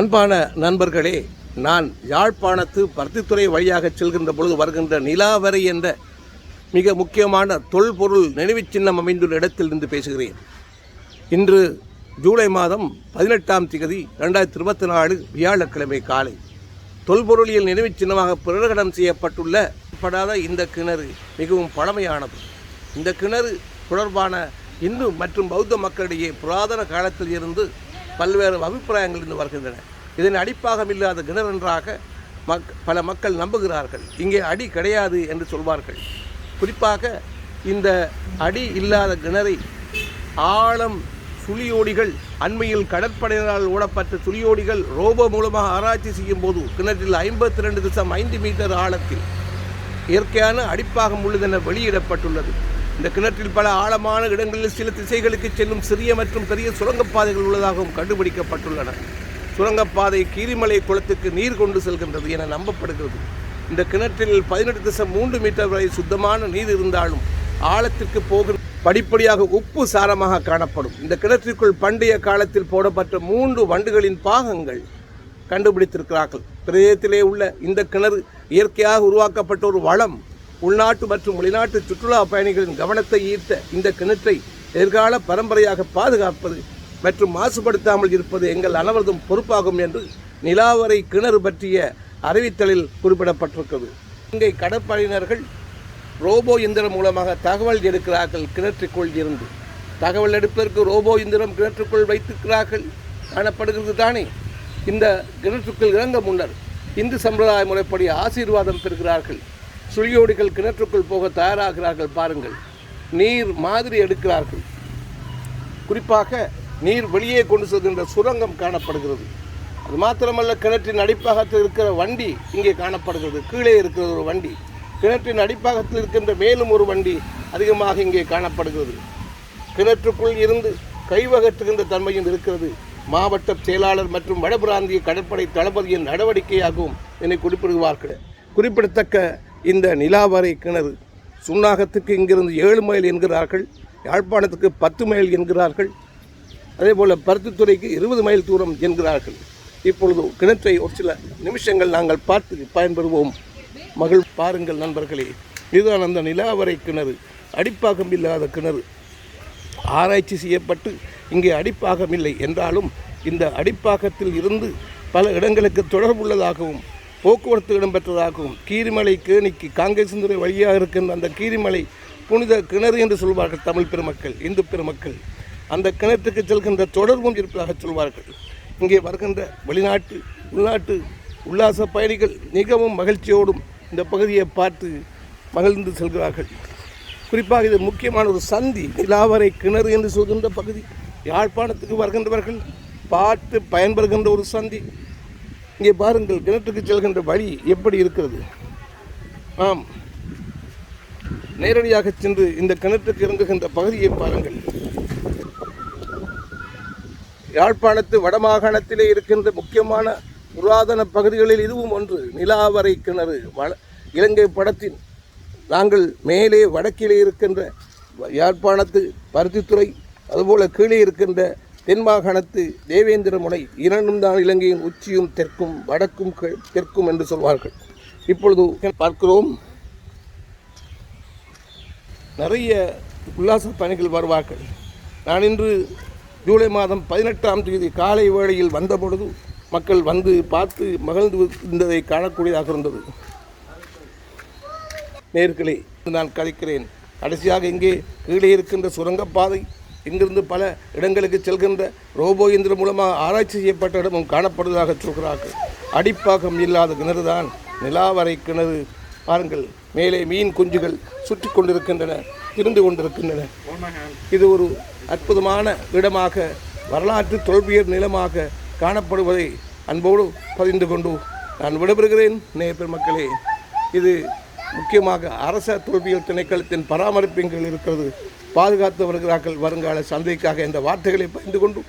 அன்பான நண்பர்களே நான் யாழ்ப்பாணத்து பருத்தித்துறை வழியாக செல்கின்ற பொழுது வருகின்ற நிலாவரை என்ற மிக முக்கியமான தொல்பொருள் நினைவுச் சின்னம் அமைந்துள்ள இடத்தில் இருந்து பேசுகிறேன். இன்று ஜூலை மாதம் பதினெட்டாம் திகதி ரெண்டாயிரத்தி இருபத்தி நாலு வியாழக்கிழமை காலை. தொல்பொருளியல் நினைவுச் சின்னமாக பிரகடனம் செய்யப்பட்டுள்ள படாத இந்த கிணறு மிகவும் பழமையானது. இந்த கிணறு தொடர்பான இந்து மற்றும் பௌத்த மக்களிடையே புராதன காலத்தில் இருந்து பல்வேறு அபிப்பிராயங்கள் இருந்து வருகின்றன. இதன் அடிப்பாகம் இல்லாத கிணறு என்றாக மக் பல மக்கள் நம்புகிறார்கள். இங்கே அடி கிடையாது என்று சொல்வார்கள். குறிப்பாக இந்த அடி இல்லாத கிணறை ஆழம் சுழியோடிகள் அண்மையில் கடற்படையினரால் ஓடப்பட்ட சுழியோடிகள் ரோபோ மூலமாக ஆராய்ச்சி செய்யும் போது கிணற்றில் ஐம்பத்தி ரெண்டு திசம் ஐந்து மீட்டர் ஆழத்தில் இயற்கையான அடிப்பாகம் உள்ளதென வெளியிடப்பட்டுள்ளது. இந்த கிணற்றில் பல ஆழமான இடங்களில் சில திசைகளுக்கு செல்லும் சிறிய மற்றும் பெரிய சுரங்கப்பாதைகள் உள்ளதாகவும் கண்டுபிடிக்கப்பட்டுள்ளன. சுரங்கப்பாதை கீரிமலை குளத்துக்கு நீர் கொண்டு செல்கின்றது என நம்பப்படுகிறது. இந்த கிணற்றில் பதினெட்டு திசம் மூன்று மீட்டர் வரை சுத்தமான நீர் இருந்தாலும் ஆழத்திற்கு போகிற படிப்படியாக உப்பு சாரமாக காணப்படும். இந்த கிணற்றிற்குள் பண்டைய காலத்தில் போடப்பட்ட மூன்று வண்டுகளின் பாகங்கள் கண்டுபிடித்திருக்கிறார்கள். பிரதேசத்திலே உள்ள இந்த கிணறு இயற்கையாக உருவாக்கப்பட்ட ஒரு வளம். உள்நாட்டு மற்றும் வெளிநாட்டு சுற்றுலா பயணிகளின் கவனத்தை ஈர்த்த இந்த கிணற்றை எதிர்கால பரம்பரையாக பாதுகாப்பது மற்றும் மாசுபடுத்தாமல் இருப்பது எங்கள் அனைவரதும் பொறுப்பாகும் என்று நிலாவரை கிணறு பற்றிய அறிவித்தலில் குறிப்பிடப்பட்டிருக்கிறது. இங்கே கடற்படையினர்கள் ரோபோ இயந்திரம் மூலமாக தகவல் எடுக்கிறார்கள் கிணற்றுக்குள் இருந்து. தகவல் எடுப்பதற்கு ரோபோ இயந்திரம் கிணற்றுக்குள் வைத்திருக்கிறார்கள். காணப்படுகிறது தானே. இந்த கிணற்றுக்குள் இறங்க முன்னர் இந்து சம்பிரதாய முறைப்படி ஆசீர்வாதம் பெறுகிறார்கள். சுழியோடிகள் கிணற்றுக்குள் போக தயாராகிறார்கள் பாருங்கள். நீர் மாதிரி எடுக்கிறார்கள். குறிப்பாக நீர் வெளியே கொண்டு செல்கின்ற சுரங்கம் காணப்படுகிறது. அது மாத்திரமல்ல கிணற்றின் அடிப்பாகத்தில் இருக்கிற வண்டி இங்கே காணப்படுகிறது. கீழே இருக்கிற ஒரு வண்டி. கிணற்றின் அடிப்பாகத்தில் இருக்கின்ற மேலும் ஒரு வண்டி அதிகமாக இங்கே காணப்படுகிறது. கிணற்றுக்குள் இருந்து கைவகற்றுகின்ற தன்மையும் இருக்கிறது. மாவட்ட செயலாளர் மற்றும் வடபிராந்திய கடற்படை தளபதியின் நடவடிக்கையாகவும் என்னை குறிப்பிடுவார்கள். குறிப்பிடத்தக்க இந்த நிலாவரை கிணறு சுன்னாகத்துக்கு இங்கிருந்து ஏழு மைல் என்கிறார்கள் யாழ்ப்பாணத்துக்கு பத்து மைல் என்கிறார்கள் அதேபோல் பருத்தித்துறைக்கு இருபது மைல் தூரம் என்கிறார்கள். இப்பொழுது கிணற்றை ஒரு சில நிமிஷங்கள் நாங்கள் பார்த்து பயன்பெறுவோம். மகள் பாருங்கள் நண்பர்களே இதுதான் அந்த நிலாவரை கிணறு. அடிப்பாகம் இல்லாத கிணறு. ஆராய்ச்சி செய்யப்பட்டு இங்கே அடிப்பாகம் இல்லை என்றாலும் இந்த அடிப்பாகத்தில் இருந்து பல இடங்களுக்கு தொடர்புள்ளதாகவும் போக்குவரத்து இடம்பெற்றதாகவும் கீரிமலை கேணிக்கு காங்கேசந்துறை வழியாக இருக்கின்ற அந்த கீரிமலை புனித கிணறு என்று சொல்வார்கள் தமிழ் பெருமக்கள் இந்து பெருமக்கள். அந்த கிணற்றுக்கு செல்கின்ற தொடர்பும் இருப்பதாக சொல்வார்கள். இங்கே வருகின்ற வெளிநாட்டு உள்நாட்டு உல்லாச பயணிகள் மிகவும் மகிழ்ச்சியோடும் இந்த பகுதியை பார்த்து மகிழ்ந்து செல்கிறார்கள். குறிப்பாக இது முக்கியமான ஒரு சந்தி நிலாவரை கிணறு என்று சொல்கின்ற பகுதி. யாழ்ப்பாணத்துக்கு வருகின்றவர்கள் பார்த்து பயன்பெறுகின்ற ஒரு சந்தி. இங்கே பாருங்கள் கிணற்றுக்கு செல்கின்ற வழி எப்படி இருக்கிறது? ஆம். நேரடியாக சென்று இந்த கிணற்றுக்கு இறங்குகின்ற பகுதியை பாருங்கள். யாழ்ப்பாணத்து வடமாகாணத்திலே இருக்கின்ற முக்கியமான புராதன பகுதிகளில் இதுவும் ஒன்று நிலாவரை கிணறு வள இலங்கை படத்தின். நாங்கள் மேலே வடக்கிலே இருக்கின்ற யாழ்ப்பாணத்து பருத்தித்துறை அதுபோல கீழே இருக்கின்ற தென் மாகாணத்து தேவேந்திர முனை இரண்டும் தான் இலங்கையின் உச்சியும் தெற்கும் வடக்கும் தெற்கும் என்று சொல்வார்கள். இப்பொழுது பார்க்கிறோம். நிறைய உல்லாச பயணிகள் வருவார்கள். நான் இன்று ஜூலை மாதம் பதினெட்டாம் தேதி காலை வேளையில் வந்தபொழுது மக்கள் வந்து பார்த்து மகிழ்ந்து இருந்ததை காணக்கூடியதாக இருந்தது. நேர்களே நான் கதைக்கிறேன். கடைசியாக இங்கே கீழே இருக்கின்ற சுரங்கப்பாதை இங்கிருந்து பல இடங்களுக்கு செல்கின்ற ரோபோ இயந்திரம் மூலமாக ஆராய்ச்சி செய்யப்பட்ட இடமும் காணப்படுவதாக சொல்கிறார்கள். அடிப்பாகம் இல்லாத கிணறு தான் நிலாவரை கிணறு. பாருங்கள் மேலே மீன் குஞ்சுகள் சுற்றி கொண்டிருக்கின்றன இருந்து கொண்டிருக்கின்றன. இது ஒரு அற்புதமான இடமாக வரலாற்று தொல்பியர் நிலமாக காணப்படுவதை அன்போடு பதிந்து கொண்டு நான் விடைபெறுகிறேன். நேய பெருமக்களே இது முக்கியமாக அரச தொல்பியல் திணைக்களத்தின் பராமரிப்பின்கள் இருக்கிறது. பாதுகாத்து வருகிறார்கள். வருங்கால சந்தைக்காக இந்த வார்த்தைகளை பகிர்ந்து கொண்டு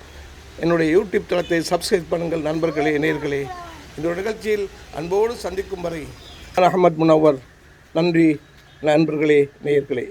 என்னுடைய யூடியூப் தளத்தை சப்ஸ்கிரைப் பண்ணுங்கள் நண்பர்களே நேர்களே. இந்த நிகழ்ச்சியில் அன்போடு சந்திக்கும் வரை அஹமத் முனவர். நன்றி நண்பர்களே நேயர்களே